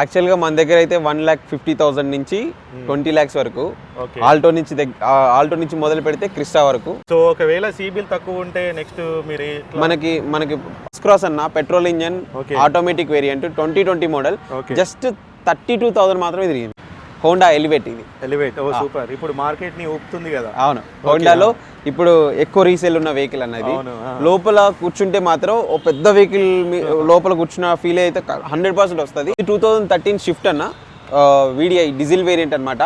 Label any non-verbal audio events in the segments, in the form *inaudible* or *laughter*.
యాక్చువల్గా మన దగ్గర అయితే వన్ ల్యాక్ ఫిఫ్టీ థౌసండ్ నుంచి ట్వంటీ ల్యాక్స్ వరకు. ఆల్టో నుంచి ఆల్టో నుంచి మొదలు పెడితే క్రిస్టా వరకు. సో ఒకవేళ సిబిల్ తక్కువ ఉంటే నెక్స్ట్ మీరు మనకి మనకి క్రాస్ అన్న petrol engine. Automatic variant twenty twenty model. Just thirty two thousand మాత్రమే తిరిగింది. హోండా ఎలివేట్ ఇది. ఎలివేట్ ఓ సూపర్. ఇప్పుడు మార్కెట్ని ఊపుతుంది కదా. అవును. హోండాలో ఇప్పుడు ఎక్కువ రీసేల్ ఉన్న వెహికల్ అన్నది. లోపల కూర్చుంటే మాత్రం ఓ పెద్ద వెహికల్ లోపల కూర్చున్న ఫీల్ అయితే హండ్రెడ్ పర్సెంట్ వస్తుంది. టూ థౌజండ్ థర్టీన్ షిఫ్ట్ అన్న వీడిఐ డీజిల్ వేరియంట్ అనమాట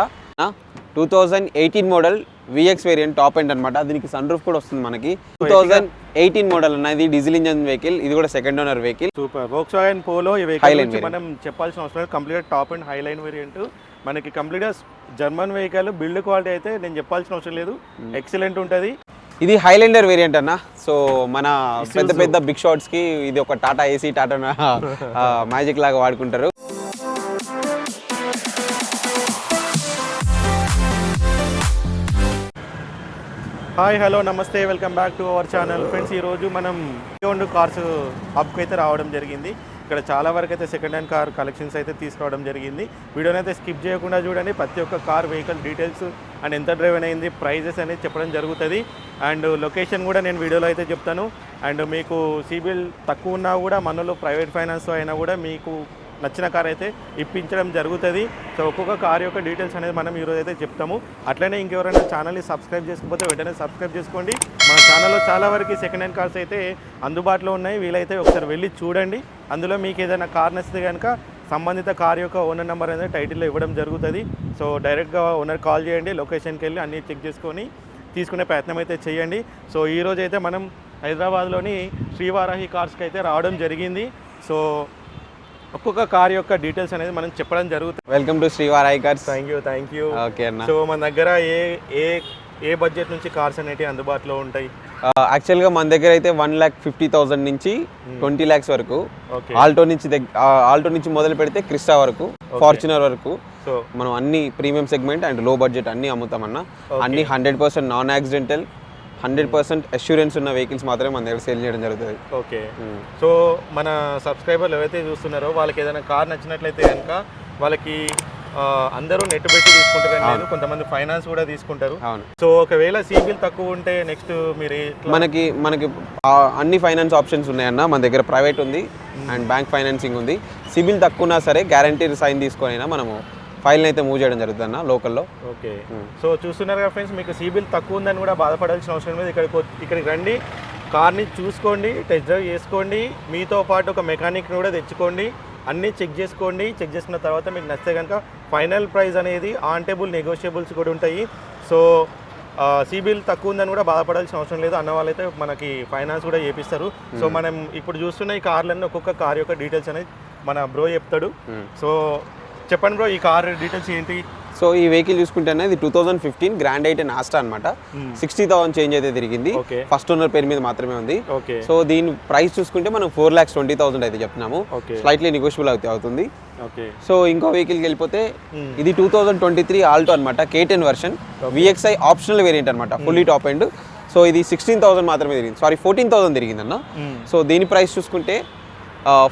two thousand eighteen model VX variant top end అనమాట దీనికి సన్ రూఫ్ కూడా వస్తుంది మనకి. టూ థౌజండ్ ఎయిటీన్ మోడల్ అన్న ఇది డీజిల్ ఇంజన్ వెహికల్ ఇది కూడా second owner vehicle super. Volkswagen Polo మనం చెప్పాల్సిన అవసరం complete top and high line variant మనకి complete German vehicle build quality అయితే నేను చెప్పాల్సిన అవసరం లేదు. ఎక్సలెంట్ ఉంటుంది. ఇది హైలెండర్ వేరియంట్ అన్న. సో మన పెద్ద పెద్ద బిగ్ షాట్స్కి ఇది ఒక టాటా ఏసీ టాటా మ్యాజిక్ లాగా వాడుకుంటారు. హాయ్ హలో నమస్తే welcome back to our channel friends ఈరోజు మనం కార్స్ హబ్కి అయితే రావడం జరిగింది. ఇక్కడ చాలా వరకు అయితే సెకండ్ హ్యాండ్ కార్ కలెక్షన్స్ అయితే తీసుకురావడం జరిగింది. వీడియోని అయితే స్కిప్ చేయకుండా చూడండి. ప్రతి ఒక్క కార్ వెహికల్ డీటెయిల్స్ అండ్ ఎంత డ్రైవ్ అయింది ప్రైజెస్ అనేది చెప్పడం జరుగుతుంది. అండ్ లొకేషన్ కూడా నేను వీడియోలో అయితే చెప్తాను. అండ్ మీకు సిబిల్ తక్కువ ఉన్నా కూడా మనలో ప్రైవేట్ ఫైనాన్స్ అయినా కూడా మీకు నచ్చిన కార్ అయితే ఇప్పించడం జరుగుతుంది. సో ఒక్కొక్క కార్ యొక్క డీటెయిల్స్ అనేది మనం ఈరోజు అయితే చెప్తాము. అట్లనే ఇంకెవరైనా ఛానల్ని సబ్స్క్రైబ్ చేసుకోకపోతే వెంటనే సబ్స్క్రైబ్ చేసుకోండి. మన ఛానల్లో చాలా వరకు సెకండ్ హ్యాండ్ కార్స్ అయితే అందుబాటులో ఉన్నాయి. వీలైతే ఒకసారి వెళ్ళి చూడండి. అందులో మీకు ఏదైనా కార్ నచ్చితే కనుక సంబంధిత కార్ యొక్క ఓనర్ నెంబర్ అనేది టైటిల్లో ఇవ్వడం జరుగుతుంది. సో డైరెక్ట్గా ఓనర్ కాల్ చేయండి. లొకేషన్కి వెళ్ళి అన్నీ చెక్ చేసుకొని తీసుకునే ప్రయత్నం అయితే చేయండి. సో ఈరోజు అయితే మనం హైదరాబాద్లోని శ్రీవారాహి కార్స్కి అయితే రావడం జరిగింది. సో ఒక్కొక్క కార్ యొక్క డీటెయిల్స్ అనేది మనం చెప్పడం జరుగుతుంది. Welcome to Srivarahi cars thank you thank you okay అన్న. సో మన దగ్గర ఏ ఏ ఏ బడ్జెట్ నుంచి కార్స్ అనేవి అందుబాటులో ఉంటాయి? యాక్చువల్గా మన దగ్గర అయితే వన్ ల్యాక్ ఫిఫ్టీ థౌసండ్ నుంచి ట్వంటీ ల్యాక్స్ వరకు. ఆల్టో నుంచి ఆల్టో నుంచి మొదలు పెడితే క్రిస్టా వరకు ఫార్చునర్ వరకు. మనం అన్ని ప్రీమియం సెగ్మెంట్ అండ్లో బడ్జెట్ అన్ని అమ్ముతామన్న అన్ని. Hundred percent non accidental hundred percent assurance ఉన్న వెహికల్స్ మాత్రమే మన దగ్గర సేల్ చేయడం జరుగుతుంది. ఓకే. సో మన సబ్స్క్రైబర్లు ఎవరైతే చూస్తున్నారో వాళ్ళకి ఏదైనా కార్ నచ్చినట్లయితే కనుక వాళ్ళకి అందరూ నెట్ పెట్టి తీసుకుంటారని లేదు కొంతమంది ఫైనాన్స్ కూడా తీసుకుంటారు. అవును. సో ఒకవేళ సిబిల్ తక్కువ ఉంటే నెక్స్ట్ మీరు మనకి మనకి అన్ని ఫైనాన్స్ ఆప్షన్స్ ఉన్నాయన్న మన దగ్గర ప్రైవేట్ ఉంది అండ్ బ్యాంక్ ఫైనాన్సింగ్ ఉంది. సిబిల్ తక్కువ ఉన్నా సరే గ్యారంటీ సైన్ తీసుకొని అయినా మనము ఫైల్ని అయితే మూవ్ చేయడం జరుగుతుంది అన్న లోకల్లో. ఓకే. సో చూస్తున్నారు కదా ఫ్రెండ్స్ మీకు సిబిల్ తక్కువ ఉందని కూడా బాధపడాల్సిన అవసరం లేదు. ఇక్కడికి ఇక్కడికి రండి. కార్ని చూసుకోండి టెస్ట్ డ్రైవ్ చేసుకోండి. మీతో పాటు ఒక మెకానిక్ని కూడా తెచ్చుకోండి. అన్నీ చెక్ చేసుకోండి. చెక్ చేసుకున్న తర్వాత మీకు నచ్చితే కనుక ఫైనల్ ప్రైస్ అనేది ఆన్ టేబుల్ నెగోషియబుల్స్ కూడా ఉంటాయి. సో సిబిల్ తక్కువ ఉందని కూడా బాధపడాల్సిన అవసరం లేదు. అన్న వాళ్ళైతే మనకి ఫైనాన్స్ కూడా చేపిస్తారు. సో మనం ఇప్పుడు చూస్తున్న ఈ కార్లన్నీ ఒక్కొక్క కార్ యొక్క డీటెయిల్స్ అనేది మన బ్రో చెప్తాడు. సో చెప్పండి బ్రో ఈ కార్ డీటెయిల్స్ ఏంటి? సో ఈ వెహికల్ చూసుకుంటే ఇది two thousand fifteen grand eight and Asta అనమాట సిక్స్టీ థౌసండ్ చేంజ్ అయితే తిరిగింది. ఫస్ట్ ఓనర్ పేరు మీద మాత్రమే ఉంది. సో దీని ప్రైస్ చూసుకుంటే మనం ఫోర్ ల్యాక్స్ ట్వంటీ థౌసండ్ అయితే చెప్తున్నాము. స్లైట్లీ నెగోషియబుల్ అయితే అవుతుంది. సో ఇంకో వెహికల్కి వెళ్ళిపోతే Hmm. ఇది two thousand twenty three Alto అనమాట K ten version VXI optional variant అనమాట ఫుల్లీ టాప్ ఎండ్ సో ఇది సిక్స్టీన్ థౌసండ్ మాత్రమే తిరిగింది. సారీ ఫోర్టీన్ థౌసండ్ తిరిగింది అన్న సో దీని ప్రైస్ చూసుకుంటే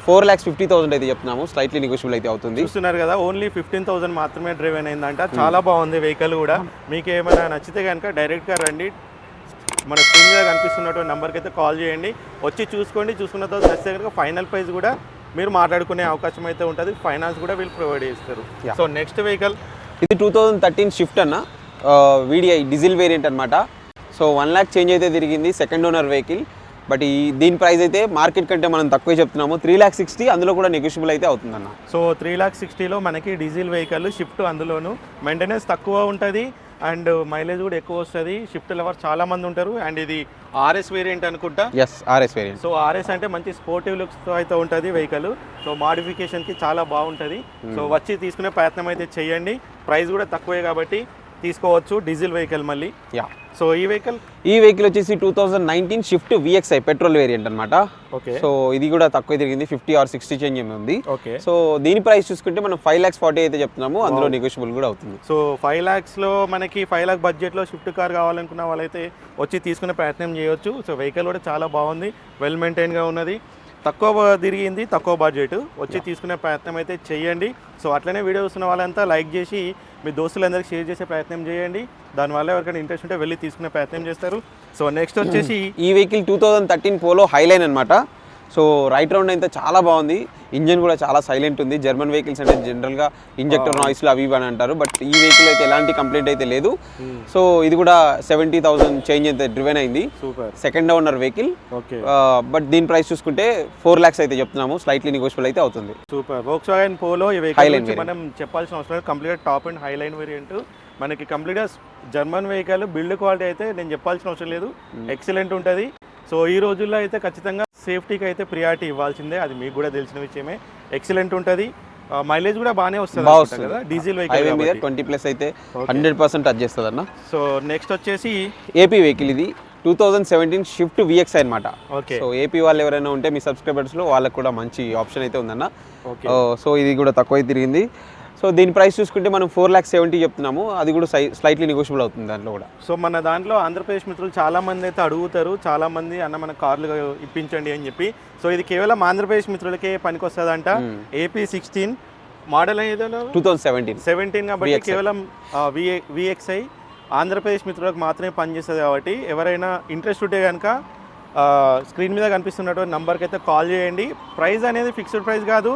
ఫోర్ ల్యాక్స్ ఫిఫ్టీ థౌసండ్ అయితే చెప్తున్నాము. స్లైట్లీ నెగోషియబుల్ అయితే అవుతుంది. చూస్తున్నారు కదా ఓన్లీ ఫిఫ్టీన్ థౌసండ్ మాత్రమే డ్రైవ్ అయిందంట. చాలా బాగుంది వెహికల్ కూడా. మీకు ఏమైనా నచ్చితే కనుక డైరెక్ట్గా రండి. మన స్క్రీన్ మీద కనిపిస్తున్నటువంటి నెంబర్కి అయితే కాల్ చేయండి. వచ్చి చూసుకోండి. చూసుకున్న తర్వాత నచ్చితే కనుక ఫైనల్ ప్రైస్ కూడా మీరు మాట్లాడుకునే అవకాశం అయితే ఉంటుంది. ఫైనాన్స్ కూడా వీళ్ళు ప్రొవైడ్ చేస్తారు. సో నెక్స్ట్ వెహికల్ ఇది టూ థౌజండ్ థర్టీన్ షిఫ్ట్ అన్న. వీడిఐ డీజిల్ వేరియంట్ అనమాట సో వన్ ల్యాక్ చేంజ్ అయితే తిరిగింది. సెకండ్ ఓనర్ వెహికల్ బట్ ఈ దీని ప్రైస్ అయితే మార్కెట్ కంటే మనం తక్కువే చెప్తున్నాము. త్రీ ల్యాక్ సిక్స్టీ అందులో కూడా నెగోషియబుల్ అయితే అవుతుందన్న. సో త్రీ ల్యాక్ సిక్స్టీలో మనకి డీజిల్ వెహికల్ షిఫ్ట్ అందులోను. మెయింటెనెన్స్ తక్కువ ఉంటుంది అండ్ మైలేజ్ కూడా ఎక్కువ వస్తుంది. షిఫ్ట్ లవర్ చాలా మంది ఉంటారు. అండ్ ఇది ఆర్ఎస్ వేరియంట్ అనుకుంటా? Yes RS variant so RS అంటే మంచి స్పోర్టివ్ లుక్స్తో అయితే ఉంటుంది వెహికల్ సో మాడిఫికేషన్కి చాలా బాగుంటుంది. సో వచ్చి తీసుకునే ప్రయత్నం అయితే చేయండి. ప్రైస్ కూడా తక్కువే కాబట్టి తీసుకోవచ్చు డీజిల్ వెహికల్ మళ్ళీ. యా సో ఈ వెహికల్ ఈ వెహికల్ వచ్చేసి two thousand nineteen Swift VXI petrol variant అనమాట ఓకే సో ఇది కూడా తక్కువ తిరిగింది ఫిఫ్టీ ఆర్ సిక్స్టీ చేంజ్ ఏమి ఉంది ఓకే సో దీని ప్రైస్ చూసుకుంటే మనం ఫైవ్ ల్యాక్స్ ఫార్టీ అయితే చెప్తున్నాము అందులో నెగోషియబుల్ కూడా అవుతుంది. సో ఫైవ్ ల్యాక్స్లో మనకి ఫైవ్ ల్యాక్ బడ్జెట్లో షిఫ్ట్ కార్ కావాలనుకున్న వాళ్ళైతే వచ్చి తీసుకునే ప్రయత్నం చేయొచ్చు. సో వెహికల్ కూడా చాలా బాగుంది వెల్ మెయింటైన్గా ఉన్నది. తక్కువ తిరిగింది తక్కువ బడ్జెట్ వచ్చి తీసుకునే ప్రయత్నం అయితే చేయండి సో అట్లనే వీడియో చూస్తున్న వాళ్ళంతా లైక్ చేసి మీ దోస్తులందరికీ షేర్ చేసే ప్రయత్నం చేయండి. దానివల్ల ఎవరికైనా ఇంట్రెస్ట్ ఉంటే వెళ్ళి తీసుకునే ప్రయత్నం చేస్తారు. సో నెక్స్ట్ వచ్చేసి ఈ vehicle two thousand thirteen Polo Highline అనమాట సో రైట్ రౌండ్ అయితే చాలా బాగుంది. ఇంజన్ కూడా చాలా సైలెంట్ ఉంది. జర్మన్ వెహికల్స్ అంటే జనరల్గా ఇంజెక్టర్ నాయిస్లు అవి అని అంటారు. బట్ ఈ వెహికల్ అయితే ఎలాంటి కంప్లైంట్ అయితే లేదు. సో ఇది కూడా సెవెంటీ థౌసండ్ చేంజ్ అయితే డ్రివెన్ అయింది. Super second owner vehicle okay but దీని ప్రైస్ చూసుకుంటే ఫోర్ ల్యాక్స్ అయితే చెప్తున్నాము. స్లైట్లీ నెగోషియబుల్ అయితే అవుతుంది. సూపర్ వోక్స్ పోలో ఈ వెహికల్ మనం చెప్పాల్సిన అవసరం complete top end Highline variant మనకి కంప్లీట్గా జర్మన్ వెహికల్ బిల్డ్ క్వాలిటీ అయితే నేను చెప్పాల్సిన అవసరం లేదు. ఎక్సలెంట్ ఉంటుంది. సో ఈ రోజుల్లో అయితే ఖచ్చితంగా సేఫ్టీకి అయితే ప్రియారిటీ ఇవ్వాల్సిందే. అది మీకు కూడా తెలిసిన విషయమే. ఎక్సలెంట్ ఉంటుంది. మైలేజ్ కూడా బాగానే వస్తుంది. కదా డీజిల్ వెహికల్ ట్వంటీ ప్లస్ అయితే హండ్రెడ్ పర్సెంట్ టచ్ చేస్తుంది అన్న సో నెక్స్ట్ వచ్చేసి ఏపీ వెహికల్ ఇది. Two thousand seventeen Swift VX అనమాట ఓకే సో ఏపీ వాళ్ళు ఎవరైనా ఉంటే మీ సబ్స్క్రైబర్స్లో వాళ్ళకి కూడా మంచి ఆప్షన్ అయితే ఉందన్న. ఓకే సో ఇది కూడా తక్కువ తిరిగింది. సో దీని ప్రైస్ చూసుకుంటే మనం ఫోర్ ల్యాక్స్ సెవెంటీ చెప్తున్నాము. అది కూడా సై స్లైట్లీ నెగోషియబుల్ అవుతుంది దాంట్లో కూడా. సో మన దాంట్లో ఆంధ్రప్రదేశ్ మిత్రులు చాలా మంది అయితే అడుగుతారు. చాలా మంది అన్న మన కార్లు ఇప్పించండి అని చెప్పి. సో ఇది కేవలం ఆంధ్రప్రదేశ్ మిత్రులకే పనికొస్తుందంట. ఏపీ సిక్స్టీన్ మోడల్ ఏదో? టూ థౌజండ్ సెవెంటీన్ సెవెంటీన్ కాబట్టి కేవలం విఏ విఎక్స్ఐ ఆంధ్రప్రదేశ్ మిత్రులకు మాత్రమే పనిచేస్తుంది కాబట్టి ఎవరైనా ఇంట్రెస్ట్ ఉంటే కనుక స్క్రీన్ మీద కనిపిస్తున్నటువంటి నంబర్కి అయితే కాల్ చేయండి. ప్రైస్ అనేది ఫిక్స్డ్ ప్రైస్ కాదు.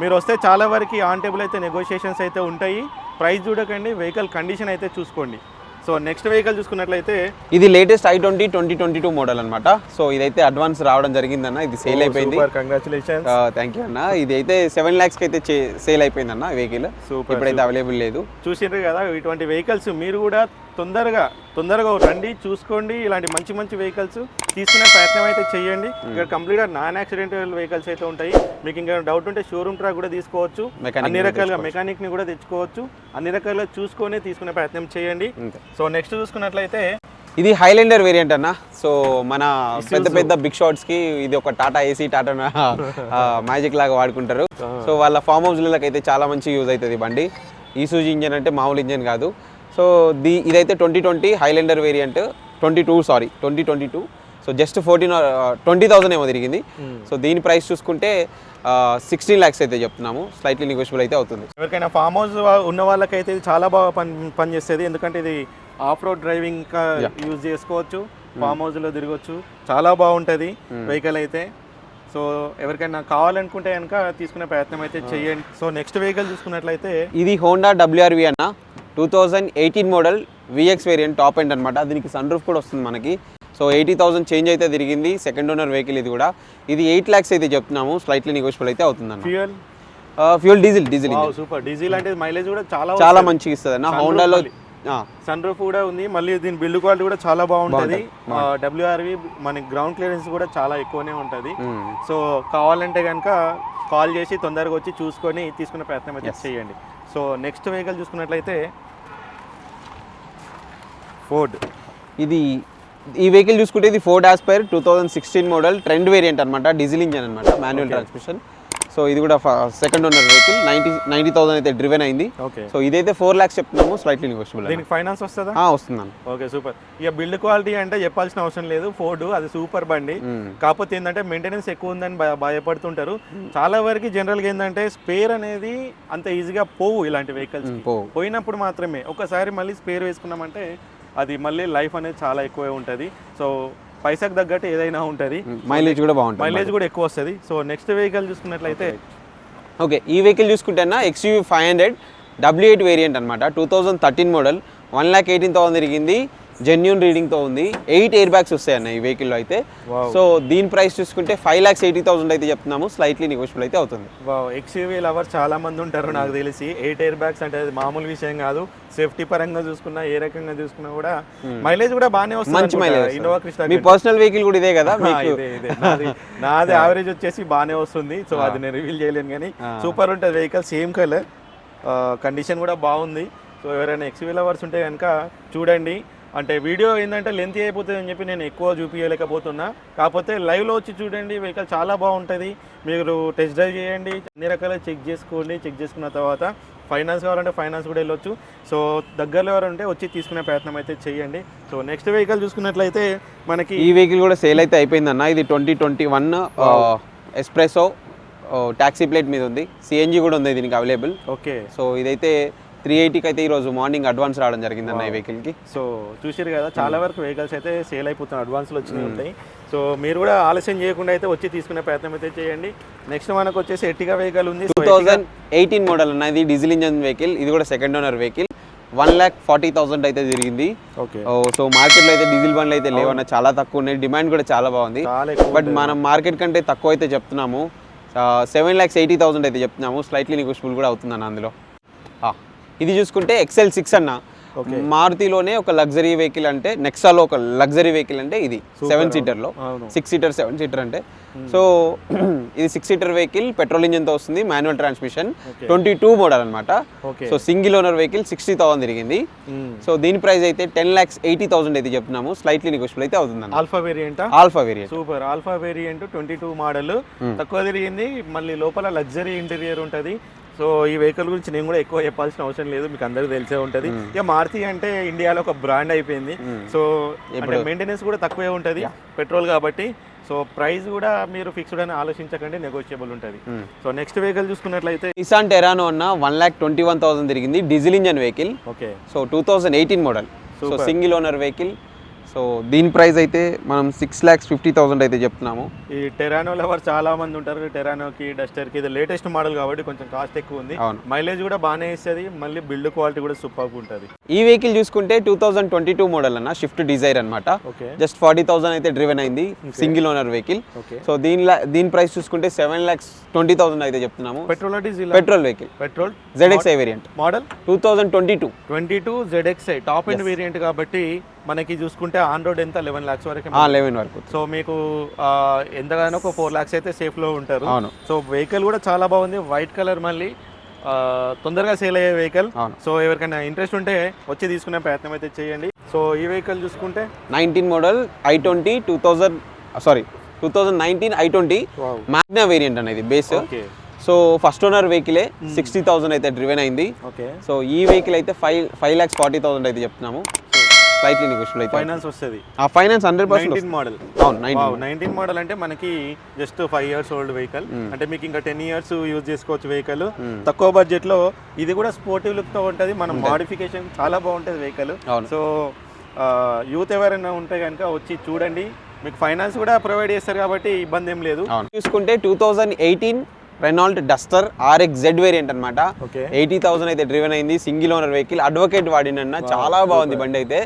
మీరు వస్తే చాలా వరకు ఆన్ టేబుల్ అయితే నెగోషియేషన్స్ అయితే ఉంటాయి. ప్రైస్ చూడకండి వెహికల్ కండిషన్ అయితే చూసుకోండి. సో నెక్స్ట్ వెహికల్ చూసుకున్నట్లయితే ఇది latest i twenty twenty twenty two model అనమాట సో ఇదైతే అడ్వాన్స్ రావడం జరిగిందన్న ఇది సేల్ అయిపోయింది. కంగ్రాచులేషన్ థ్యాంక్ యూ అన్న. ఇది అయితే సెవెన్ ల్యాక్స్కి అయితే సేల్ అయిపోయింది అన్న వెహికల్ సూపర్ ఇప్పుడైతే అవైలబుల్ లేదు. చూసిండ్రు కదా ఇటువంటి వెహికల్స్ మీరు కూడా తొందరగా తొందరగా రండి చూసుకోండి ఇలాంటి మంచి మంచి వెహికల్స్ తీసుకునే ప్రయత్నం అయితే చేయండి. ఇక్కడ కంప్లీట్గా నాన్ యాక్సిడెంటల్ వెహికల్స్ అయితే ఉంటాయి. మీకు ఇంకా డౌట్ ఉంటే షోరూమ్ ట్రాక్ కూడా తీసుకోవచ్చు. అన్ని రకాలుగా మెకానిక్ని కూడా తెచ్చుకోవచ్చు. అన్ని రకాలుగా చూసుకొని తీసుకునే ప్రయత్నం చేయండి. సో నెక్స్ట్ చూసుకున్నట్లయితే ఇది హైలెండర్ వేరియంట్ అన్న. సో మన పెద్ద పెద్ద బిగ్ షాట్స్కి ఇది ఒక టాటా ఏసీ టాటా మ్యాజిక్ లాగా వాడుకుంటారు. సో వాళ్ళ ఫామ్ హౌస్లకి అయితే చాలా మంచి యూజ్ అవుతుంది ఈ బండి. ఈసూజీ ఇంజన్ అంటే మామూలు ఇంజన్ కాదు. సో దీ ఇదైతే twenty twenty Highlander variant twenty two sorry twenty twenty two so just fourteen twenty thousand ఏమో తిరిగింది. సో దీని ప్రైస్ చూసుకుంటే సిక్స్టీన్ ల్యాక్స్ అయితే చెప్తున్నాము. స్లైట్లీ నెగోషియబుల్ అయితే అవుతుంది. ఎవరికైనా ఫామ్ హౌస్ ఉన్న వాళ్ళకైతే ఇది చాలా బాగా పని పనిచేస్తుంది ఎందుకంటే ఇది ఆఫ్ రోడ్ డ్రైవింగ్ యూజ్ చేసుకోవచ్చు. ఫామ్ హౌస్లో తిరగవచ్చు చాలా బాగుంటది వెహికల్ అయితే. సో ఎవరికైనా కావాలనుకుంటే కనుక తీసుకునే ప్రయత్నం అయితే చేయండి. సో నెక్స్ట్ వెహికల్ చూసుకున్నట్లయితే ఇది హోండా డబ్ల్యూఆర్వి అన్న. Two thousand eighteen model VX variant top end అనమాట దీనికి సన్ రూఫ్ కూడా వస్తుంది మనకి. సో ఎయిటీ థౌసండ్ చేంజ్ అయితే తిరిగింది. సెకండ్ ఓనర్ వెహికల్ ఇది కూడా. ఇది ఎయిట్ ల్యాక్స్ అయితే చెప్తున్నాము. స్లైట్లీ నెగోషియబుల్ అయితే అవుతుందన్న. Fuel fuel diesel diesel super diesel అంటే మైలేజ్ కూడా చాలా చాలా మంచిగా ఇస్తుంది అన్న హోండాలో. సన్ రూఫ్ కూడా ఉంది. మళ్ళీ దీని బిల్డ్ క్వాలిటీ కూడా చాలా బాగుంటుంది. డబ్ల్యూఆర్వి మన గ్రౌండ్ క్లియరెన్స్ కూడా చాలా ఎక్కువనే ఉంటుంది. సో కావాలంటే కనుక కాల్ చేసి తొందరగా వచ్చి చూసుకొని తీసుకునే ప్రయత్నం అయితే చేయండి. సో నెక్స్ట్ వెహికల్ చూసుకున్నట్లయితే ఫోర్డ్. ఇది ఈ వెహికల్ చూసుకుంటే ఇది Ford Aspire two thousand sixteen model Trend variant అనమాట డీజిల్ ఇంజన్ అనమాట మాన్యువల్ ట్రాన్స్మిషన్. సో ఇది కూడా second owner vehicle ninety ninety thousand అయితే డ్రివెన్ అయింది. ఓకే సో ఇదైతే ఫోర్ ల్యాక్స్ చెప్తున్నాము స్లైట్లీ నెగోషియబుల్ దీనికి ఫైనాన్స్ వస్తుందా? వస్తుందన్న. ఓకే సూపర్ ఇక బిల్డ్ క్వాలిటీ అంటే చెప్పాల్సిన అవసరం లేదు. ఫోర్డ్ అది సూపర్ బండి. మ్మ్. కాకపోతే ఏంటంటే మెయింటెనెన్స్ ఎక్కువ ఉందని భయ- భయపడుతుంటారు. చాలా వరకు జనరల్గా ఏంటంటే స్పేర్ అనేది అంత ఈజీగా పోవు ఇలాంటి వెహికల్స్ పోవు. పోయినప్పుడు మాత్రమే. ఒకసారి మళ్ళీ స్పేర్ వేసుకున్నామంటే అది మళ్ళీ లైఫ్ అనేది చాలా ఎక్కువే ఉంటుంది. సో పైసకు తగ్గట్టు ఏదైనా ఉంటుంది. మైలేజ్ కూడా బాగుంటుంది మైలేజ్ కూడా ఎక్కువ వస్తుంది. సో నెక్స్ట్ వెహికల్ చూసుకున్నట్లయితే ఓకే ఈ vehicle చూసుకుంటేనా XUV five hundred W eight variant అనమాట two thousand thirteen model one lakh eighteen thousand తిరిగింది. జెన్యున్ రీడింగ్తో ఉంది. ఎయిట్ ఎయిర్ బ్యాగ్స్ వస్తాయన్న ఈ వెహికల్లో అయితే. సో దీని ప్రైస్ చూసుకుంటే ఫైవ్ ల్యాక్స్ ఎయిటీ థౌసండ్ అయితే చెప్తున్నాము. స్లైట్లీ నెగోషియబుల్ అయితే అవుతుంది. ఎక్స్యూవీ లవర్స్ చాలా మంది ఉంటారు నాకు తెలిసి. ఎయిట్ ఎయిర్ బ్యాగ్స్ అంటే అది మామూలు విషయం కాదు. సేఫ్టీ పరంగా చూసుకున్నా ఏ రకంగా చూసుకున్నా కూడా మైలేజ్ కూడా బాగానే Hmm. మంచి వస్తుంది. మైలేజ్ ఇన్నోవా క్రిస్టా మీ పర్సనల్ వెహికల్ కూడా ఇదే కదా? *laughs* నాది నాది *laughs* యావరేజ్ వచ్చేసి బాగానే వస్తుంది. సో అది నేను రివీల్ చేయలేను కానీ సూపర్ ఉంటుంది వెహికల్ సేమ్ కలర్ కండిషన్ కూడా బాగుంది. సో ఎవరైనా ఎక్స్వీ లవర్స్ ఉంటే కనుక చూడండి. అంటే వీడియో ఏంటంటే లెంత్ అయిపోతుంది అని చెప్పి నేను ఎక్కువ చూపించలేకపోతున్నా కాకపోతే లైవ్లో వచ్చి చూడండి వెహికల్ చాలా బాగుంటుంది. మీరు టెస్ట్ డ్రైవ్ చేయండి అన్ని రకాల చెక్ చేసుకోండి. చెక్ చేసుకున్న తర్వాత ఫైనాన్స్ కావాలంటే ఫైనాన్స్ కూడా వెళ్ళొచ్చు. సో దగ్గరలో ఎవరంటే వచ్చి తీసుకునే ప్రయత్నం అయితే చేయండి. సో నెక్స్ట్ వెహికల్ చూసుకున్నట్లయితే మనకి ఈ వెహికల్ కూడా సేల్ అయితే అయిపోయిందన్న. ఇది twenty twenty one Espresso taxi plate మీద ఉంది. సిఎన్జి కూడా ఉంది దీనికి అవైలబుల్ ఓకే సో ఇదైతే త్రీ ఎయిటీకి అయితే ఈరోజు మార్నింగ్ అడ్వాన్స్ రావడం జరిగింది అన్న ఈ వెహికల్కి. సో చూసారు కదా చాలా వరకు వెహికల్స్ అయితే సేల్ అయిపోతున్నాయి అడ్వాన్స్లో వచ్చినాయి ఉంటాయి. సో మీరు కూడా ఆలస్యం చేయకుండా అయితే వచ్చి తీసుకునే ప్రయత్నం అయితే చేయండి. నెక్స్ట్ మనకు వచ్చేసి ఎట్టిగా వెహికల్ ఉంది. టూ థౌజండ్ ఎయిటీన్ మోడల్ అన్న ఇది డీజిల్ ఇంజన్ వెహికల్ ఇది కూడా second owner vehicle one lakh forty thousand అయితే తిరిగింది. ఓకే సో మార్కెట్లో అయితే డీజిల్ బండ్లు అయితే లేవన్న చాలా తక్కువ ఉన్నాయి. డిమాండ్ కూడా చాలా బాగుంది. బట్ మనం మార్కెట్ కంటే తక్కువ అయితే చెప్తున్నాము. సెవెన్ ల్యాక్స్ ఎయిటీ థౌసండ్ అయితే చెప్తున్నాము. స్లైట్లీ నెగోషియబుల్ కూడా అవుతుందన్న అందులో. ఇది చూసుకుంటే ఎక్సెల్ సిక్స్ అన్న. మారుతిలోనే ఒక లగ్జరీ వెహికల్ అంటే నెక్సాలో ఒక లగ్జరీ వెహికల్ అంటే ఇది. సెవెన్ సీటర్లో సిక్స్ సీటర్ సెవెన్ సీటర్ అంటే. సో *clears throat* ఇది సిక్స్ సీటర్ వెహికల్ పెట్రోల్ ఇంజిన్తో వస్తుంది manual transmission. Twenty two model అనమాట so single owner vehicle sixty thousand తిరిగింది. సో దీని ప్రైస్ అయితే టెన్ ల్యాక్స్ ఎయిటీ థౌసండ్ అయితే చెప్తున్నాము. స్లైట్లీ నెగోషియబుల్ అయితే అవుతుందన్న Alpha వేరియంటా Alpha variant super Alpha variant twenty two model తక్కువ తిరిగింది మళ్ళీ లోపల లగ్జరీ ఇంటీరియర్ ఉంటుంది. సో ఈ వెహికల్ గురించి నేను కూడా ఎక్కువ చెప్పాల్సిన అవసరం లేదు మీకు అందరికీ తెలిసే ఉంటుంది. ఇక మారుతి అంటే ఇండియాలో ఒక బ్రాండ్ అయిపోయింది. సో అంటే మెయింటెనెన్స్ కూడా తక్కువే ఉంటుంది పెట్రోల్ కాబట్టి. సో ప్రైస్ కూడా మీరు ఫిక్స్డ్ అని ఆలోచించకండి నెగోషియబుల్ ఉంటుంది. సో నెక్స్ట్ వెహికల్ చూసుకున్నట్లయితే నిసాన్ టెరానో అన్న one lakh twenty one thousand తిరిగింది diesel engine vehicle. Okay so two thousand eighteen model. So single owner vehicle so దీని ప్రైస్ అయితే మనం సిక్స్ ల్యాక్స్ ఫిఫ్టీ థౌసండ్ అయితే చెప్తున్నాము. ఈ టెరానో లవర్ చాలా మంది ఉంటారు. టెరానోకి డస్టర్కి ఇది లేటెస్ట్ మోడల్ కాబట్టి కొంచెం కాస్ట్ ఎక్కువ ఉంది. మైలేజ్ కూడా బాగానే ఇస్తుంది. మళ్ళీ బిల్డ్ క్వాలిటీ కూడా సూపర్ ఉంటుంది. ఈ వెహికల్ చూసుకుంటే two thousand twenty two model అన్న షిఫ్ట్ డిజైర్ అనమాట జస్ట్ ఫార్టీ థౌసండ్ అయితే డ్రివెన్ అయింది సింగిల్ ఓనర్ వెహికల్ సో దీని దీని ప్రైస్ చూసుకుంటే సెవెన్ ల్యాక్స్ ట్వంటీ థౌసండ్ అయితే చెప్తున్నాము. Petrol diesel petrol vehicle petrol ZXI variant model two thousand twenty two twenty two ZXI top end variant కాబట్టి మనకి చూసుకుంటే ఆన్ రోడ్ ఎంత? లెవెన్ లాక్స్ వరకు లెవెన్ వరకు. సో మీకు ఎంతగానో ఒక ఫోర్ లాక్స్ అయితే సేఫ్లో ఉంటారు. అవును. సో వెహికల్ కూడా చాలా బాగుంది. వైట్ కలర్ మళ్ళీ తొందరగా సేల్ అయ్యే వెహికల్. సో ఎవరికైనా ఇంట్రెస్ట్ ఉంటే వచ్చి తీసుకునే ప్రయత్నం అయితే చేయండి. సో ఈ వెహికల్ చూసుకుంటే? Nineteen model i twenty two thousand sorry two thousand nineteen i twenty Magna variant అనేది బేస్ సో ఫస్ట్ ఓనర్ వెహికలే సిక్స్టీ థౌసండ్ అయితే డ్రివెన్ అయింది. ఓకే సో ఈ వెహికల్ అయితే five five lakhs forty thousand అయితే చెప్తున్నాము. స్లైట్లీ నెగోషియబుల్ అయితే finance వస్తుంది. ఆ ఫైనాన్స్ హండ్రెడ్ పర్సెంట్ మోడల్ అవును నైన్టీన్ మోడల్ అంటే మనకి just five years old vehicle అంటే మీకు ఇంకా టెన్ ఇయర్స్ యూజ్ చేసుకోవచ్చు వెహికల్ తక్కువ బడ్జెట్లో ఇది కూడా స్పోర్టివ్ లుక్తో ఉంటది. మనం మాడిఫికేషన్ చాలా బాగుంటది వెహికల్. సో యూత్ ఎవరైనా ఉంటే కనుక వచ్చి చూడండి. మీకు ఫైనాన్స్ కూడా ప్రొవైడ్ చేస్తారు కాబట్టి ఇబ్బంది ఏం లేదు. చూసుకుంటే two thousand eighteen Renault Duster RX Z variant అనమాట ఎయిటీ థౌసండ్ అయితే డ్రివెన్ అయింది. సింగిల్ ఓనర్ వెహికల్ అడ్వకేట్ వాడినన్న చాలా బాగుంది బండి అయితే.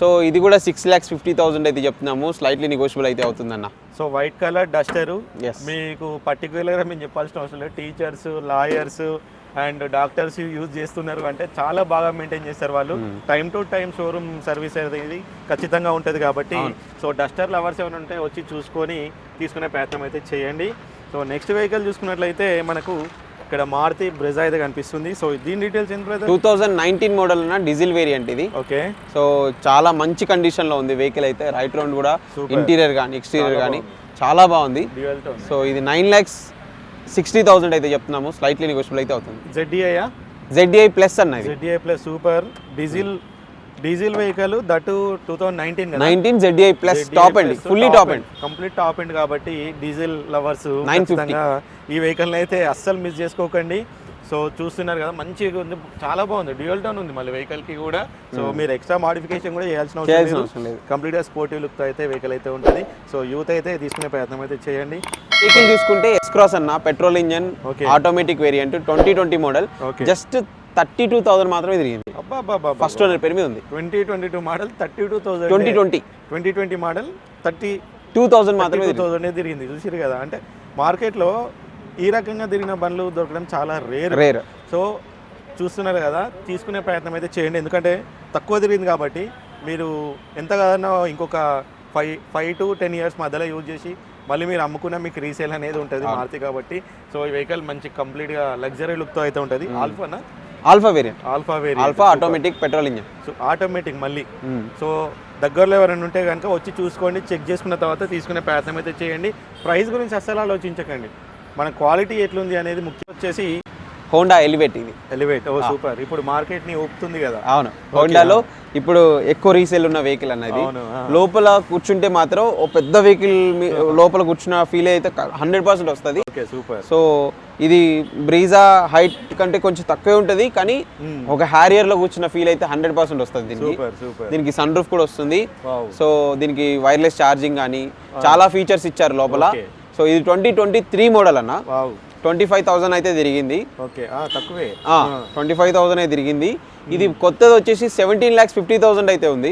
సో ఇది కూడా సిక్స్ ల్యాక్స్ ఫిఫ్టీ థౌసండ్ అయితే చెప్తున్నాము. స్లైట్లీ నెగోషియబుల్ అయితే అవుతుందన్న. So white colour Duster. మీకు పర్టికులర్గా మేము చెప్పాల్సిన అవసరం లేదు. Teachers lawyers and doctors use చేస్తున్నారు అంటే చాలా బాగా మెయింటైన్ చేస్తారు వాళ్ళు. Time to time showroom service అనేది ఖచ్చితంగా ఉంటుంది కాబట్టి సో డస్టర్ లవర్స్ ఏమైనా ఉంటే వచ్చి చూసుకొని తీసుకునే ప్రయత్నం అయితే చేయండి. సో నెక్స్ట్ వెహికల్ చూసుకున్నట్లయితే మనకు ఇక్కడ మారుతి బ్రెజా అయితే కనిపిస్తుంది. సో దీని డీటెయిల్స్ ఏంటి brother two thousand nineteen model ఉన్న డీజిల్ వేరియంట్ ఇది. ఓకే. సో చాలా మంచి కండిషన్లో ఉంది వెహికల్ అయితే. రైట్ రౌండ్ కూడా. ఇంటీరియర్ కానీ ఎక్స్టీరియర్ కానీ చాలా బాగుంది. సో ఇది నైన్ ల్యాక్స్ సిక్స్టీ థౌసండ్ అయితే చెప్తున్నాము. స్లైట్లీ నెగోషియబుల్ అయితే అవుతుంది. జెడ్డీఐయా జెడ్డీఐ ప్లస్ అన్నది ZDI plus super diesel diesel vehicle that two thousand nineteen nineteen ZDI plus top end fully top end complete top end కాబట్టి డీజిల్ లవర్స్ 950. ఈ vehicle అయితే అస్సలు మిస్ చేసుకోకండి. సో చూస్తున్నారు కదా మంచిగా ఉంది చాలా బాగుంది. డ్యూయల్ టోన్ ఉంది మళ్ళీ వెహికల్కి కూడా. సో మీరు ఎక్స్ట్రా మాడిఫికేషన్ కూడా చేయాల్సిన అవసరం లేదు. కంప్లీట్గా స్పోర్టివ్ లుక్తో అయితే వెహికల్ అయితే ఉంటుంది. సో యూత్ అయితే తీసుకునే ప్రయత్నం అయితే చేయండి. వెహికల్ చూసుకుంటే ఎక్స్క్రాస్ అన్న petrol engine. Automatic variant twenty twenty model just thirty two thousand మాత్రమే తిరిగింది. ఫస్ట్ ఓనర్ పేరు మీద ఉంది. Twenty twenty two model thirty two thousand. Twenty twenty. Twenty twenty model thirty two thousand మాత్రమే టూ థౌసండ్ తిరిగింది. చూసిరు కదా అంటే మార్కెట్లో ఈ రకంగా తిరిగిన బండ్లు దొరకడం చాలా రేర్. రేర్ సో చూస్తున్నారు కదా తీసుకునే ప్రయత్నం అయితే చేయండి. ఎందుకంటే తక్కువ తిరిగింది కాబట్టి మీరు ఎంత కాదన్నా ఇంకొక five five to ten years మధ్యలో యూజ్ చేసి మళ్ళీ మీరు అమ్ముకున్న మీకు రీసేల్ అనేది ఉంటుంది మారుతి కాబట్టి. సో ఈ వెహికల్ మంచి కంప్లీట్గా లగ్జరీ లుక్తో అయితే ఉంటుంది. ఆల్ఫానా? Alpha variant. Alpha వేరి Alpha automatic petrol engine. So automatic మళ్ళీ. సో దగ్గరలో ఎవరైనా ఉంటే కనుక వచ్చి చూసుకోండి చెక్ చేసుకున్న తర్వాత తీసుకునే ప్రయత్నం అయితే చేయండి. ప్రైస్ గురించి అస్సలు ఆలోచించకండి. మన క్వాలిటీ ఎట్లుంది అనేది ముఖ్యం వచ్చేసి హోండా ఎలివేట్ ఇది. ఎలివేట్ ఓ సూపర్. ఇప్పుడు మార్కెట్ని ఊపుతుంది కదా. అవును. హోండాలో ఇప్పుడు ఎక్కువ రీసేల్ ఉన్న వెహికల్ అన్నది. లోపల కూర్చుంటే మాత్రం ఓ పెద్ద వెహికల్ లోపల కూర్చున్న ఫీల్ అయితే హండ్రెడ్ పర్సెంట్ వస్తుంది. సూపర్. సో ఇది బ్రీజా హైట్ కంటే కొంచెం తక్కువే ఉంటుంది కానీ. ఒక హ్యారియర్లో కూర్చున్న ఫీల్ అయితే హండ్రెడ్ పర్సెంట్ వస్తుంది దీనికి. దీనికి సన్ రూఫ్ కూడా వస్తుంది. సో దీనికి వైర్లెస్ ఛార్జింగ్ కానీ చాలా ఫీచర్స్ ఇచ్చారు లోపల. సో ఇది ట్వంటీ ట్వంటీ త్రీ మోడల్ అన్న ట్వంటీ ఫైవ్ థౌసండ్ అయితే తిరిగింది. ఓకే. తక్కువే. ట్వంటీ ఫైవ్ థౌసండ్ అయితే తిరిగింది. ఇది కొత్తది వచ్చేసి సెవెంటీన్ ల్యాక్స్ ఫిఫ్టీ థౌసండ్ అయితే ఉంది.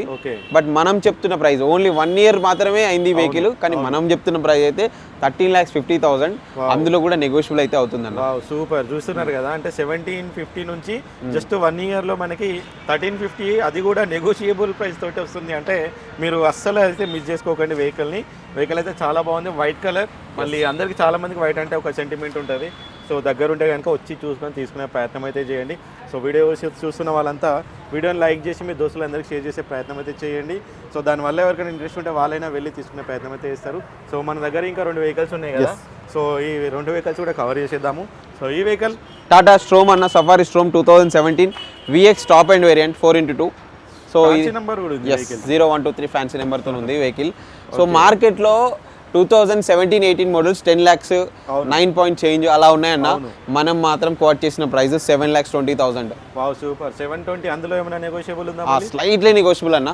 బట్ మనం చెప్తున్న ప్రైస్ ఓన్లీ వన్ ఇయర్ మాత్రమే అయింది వెహికల్ కానీ మనం చెప్తున్న ప్రైస్ అయితే థర్టీన్ ల్యాక్స్ ఫిఫ్టీ థౌసండ్ అందులో కూడా నెగోషియబుల్ అయితే అవుతుందన్న. సూపర్ చూస్తున్నారు కదా అంటే సెవెంటీన్ ఫిఫ్టీ నుంచి జస్ట్ వన్ ఇయర్లో మనకి థర్టీన్ ఫిఫ్టీ అది కూడా నెగోషియబుల్ ప్రైస్ తోటి వస్తుంది. అంటే మీరు అస్సలు అయితే మిస్ చేసుకోకండి వెహికల్ని. వెహికల్ అయితే చాలా బాగుంది వైట్ కలర్ మళ్ళీ అందరికి చాలా మందికి వైట్ అంటే ఒక సెంటిమెంట్ ఉంటుంది. సో దగ్గర ఉంటే కనుక వచ్చి చూసుకొని తీసుకునే ప్రయత్నం అయితే చేయండి. సో వీడియో చూస్తున్న వాళ్ళంతా వీడియోని లైక్ చేసి మీ దోస్తులందరికీ షేర్ చేసే ప్రయత్నం అయితే చేయండి. సో దానివల్ల ఎవరికైనా ఇంట్రెస్ట్ ఉంటే వాళ్ళైనా వెళ్ళి తీసుకునే ప్రయత్నం అయితే చేస్తారు. సో మన దగ్గర ఇంకా రెండు వెహికల్స్ ఉన్నాయి కదా. సో ఈ రెండు వెహికల్స్ కూడా కవర్ చేసేద్దాము. సో ఈ వెహికల్ టాటా స్ట్రోమ్ అన్న Safari Storme two thousand seventeen VX top end variant four into two so fancy number కూడా zero one two three fancy నెంబర్తో ఉంది వెహికల్ సో మార్కెట్లో two thousand seventeen eighteen models ten lakhs nine point change అలా ఉన్నాయన్న. మనం మాత్రం quote చేసిన price seven lakhs twenty thousand super seven twenty అందులో ఏమైనా నెగోషియబుల్ ఉందా స్లైట్లీ నెగోషియబుల్ అన్న.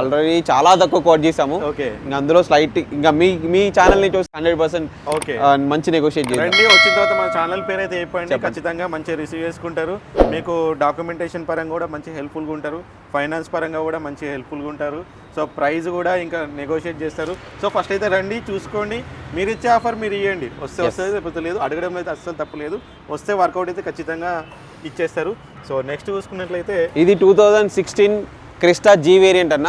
ఆల్రెడీ చాలా తక్కువ కోట్ చేసాము ఓకే ఇంకా అందులో స్లైట్ ఇంకా మీ మీ ఛానల్ని చూసి హండ్రెడ్ పర్సెంట్ ఓకే మంచి నెగోషియేట్ చేయాలి రండి వచ్చిన తర్వాత మన ఛానల్ పేరు అయితే చెప్పండి. ఖచ్చితంగా మంచిగా రిసీవ్ చేసుకుంటారు. మీకు డాక్యుమెంటేషన్ పరంగా కూడా మంచి హెల్ప్ఫుల్గా ఉంటారు. ఫైనాన్స్ పరంగా కూడా మంచి హెల్ప్ఫుల్గా ఉంటారు. సో ప్రైస్ కూడా ఇంకా నెగోషియేట్ చేస్తారు. సో ఫస్ట్ అయితే రండి చూసుకోండి. మీరు ఇచ్చే ఆఫర్ మీరు ఇవ్వండి వస్తే వస్తే లేకపోతే లేదు. అడగడం అయితే అస్సలు తప్పలేదు వస్తే వర్కౌట్ అయితే ఖచ్చితంగా ఇచ్చేస్తారు. సో నెక్స్ట్ చూసుకున్నట్లయితే ఇది two thousand sixteen Crysta G variant అన్న.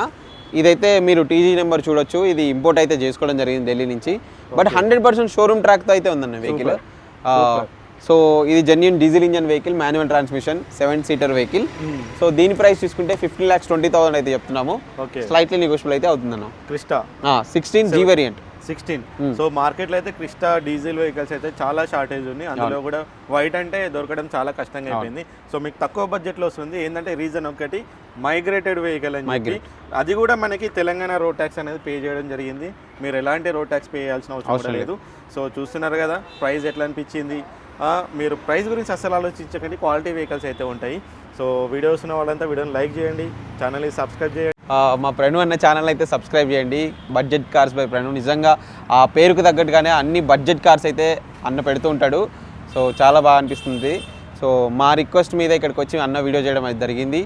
ఇదైతే మీరు టీజీ నెంబర్ చూడొచ్చు. ఇది ఇంపోర్ట్ అయితే చేసుకోవడం జరిగింది ఢిల్లీ నుంచి. బట్ హండ్రెడ్ పర్సెంట్ షోరూమ్ ట్రాక్తో అయితే ఉందన్న వెహికల్ సో ఇది genuine diesel engine vehicle manual transmission seven seater vehicle so దీని ప్రైస్ చూసుకుంటే ఫిఫ్టీన్ ల్యాక్స్ ట్వంటీ థౌసండ్ అయితే చెప్తున్నాము. ఓకే స్లైట్లీ నెగోషియబుల్ అయితే అవుతుందన్న. Crysta sixteen G variant sixteen so మార్కెట్లో అయితే క్రిస్టా డీజిల్ వెహికల్స్ అయితే చాలా షార్టేజ్ ఉంది. అందులో కూడా వైట్ అంటే దొరకడం చాలా కష్టంగా అయిపోయింది. సో మీకు తక్కువ బడ్జెట్లో వస్తుంది. ఏంటంటే రీజన్ ఒకటి మైగ్రేటెడ్ వెహికల్ అని చెప్పి అది కూడా మనకి తెలంగాణ రోడ్ ట్యాక్స్ అనేది పే చేయడం జరిగింది. మీరు ఎలాంటి రోడ్ ట్యాక్స్ పే చేయాల్సిన అవసరం లేదు. సో చూస్తున్నారు కదా ప్రైస్ ఎట్లా అనిపించింది? మీరు ప్రైస్ గురించి అస్సలు ఆలోచించకండి. క్వాలిటీ వెహికల్స్ అయితే ఉంటాయి. సో వీడియోస్ ఉన్న వాళ్ళంతా వీడియోని లైక్ చేయండి. ఛానల్ని సబ్స్క్రైబ్ చేయండి. మా ప్రణు అన్న ఛానల్ అయితే సబ్స్క్రైబ్ చేయండి. Budget cars by Pranu. నిజంగా ఆ పేరుకు తగ్గట్టుగానే అన్ని బడ్జెట్ కార్స్ అయితే అన్న పెడుతూ ఉంటాడు. సో చాలా బాగా అనిపిస్తుంది. సో మా రిక్వెస్ట్ మీద ఇక్కడికి వచ్చి అన్న వీడియో చేయడం అయితే జరిగింది.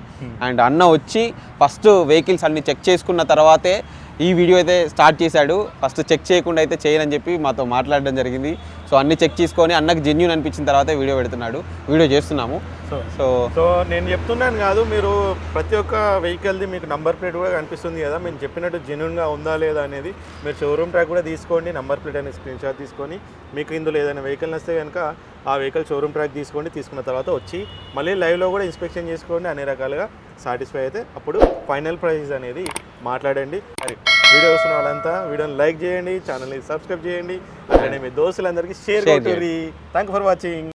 అండ్ అన్న వచ్చి ఫస్ట్ వెహికల్స్ అన్ని చెక్ చేసుకున్న తర్వాతే ఈ వీడియో అయితే స్టార్ట్ చేశాడు. ఫస్ట్ చెక్ చేయకుండా అయితే చేయనని చెప్పి మాతో మాట్లాడడం జరిగింది. సో అన్ని చెక్ చేసుకొని అన్నకు జెన్యున్ అనిపించిన తర్వాత వీడియో పెడుతున్నాడు. వీడియో చేస్తున్నాము. సో సో సో నేను చెప్తున్నాను కాదు మీరు ప్రతి ఒక్క వెహికల్ది మీకు నంబర్ ప్లేట్ కూడా కనిపిస్తుంది కదా మేము చెప్పినట్టు జెన్యున్గా ఉందా లేదా అనేది మీరు షోరూమ్ ట్రాక్ కూడా తీసుకోండి నంబర్ ప్లేట్ అనే స్క్రీన్ షాట్ తీసుకొని మీకు ఇందులో ఏదైనా వెహికల్ వస్తే కనుక ఆ వెహికల్ షోరూమ్ ట్రాక్ తీసుకోండి తీసుకున్న తర్వాత వచ్చి మళ్ళీ లైవ్లో కూడా ఇన్స్పెక్షన్ చేసుకోండి అన్ని రకాలుగా సాటిస్ఫై అయితే అప్పుడు ఫైనల్ ప్రైస్ అనేది మాట్లాడండి. మరి వీడియో చూసిన వాళ్ళంతా వీడియోని లైక్ చేయండి ఛానల్ని సబ్స్క్రైబ్ చేయండి అలానే మీ దోస్తులందరికీ షేర్ కొట్టుర్రి థ్యాంక్ ఫర్ వాచింగ్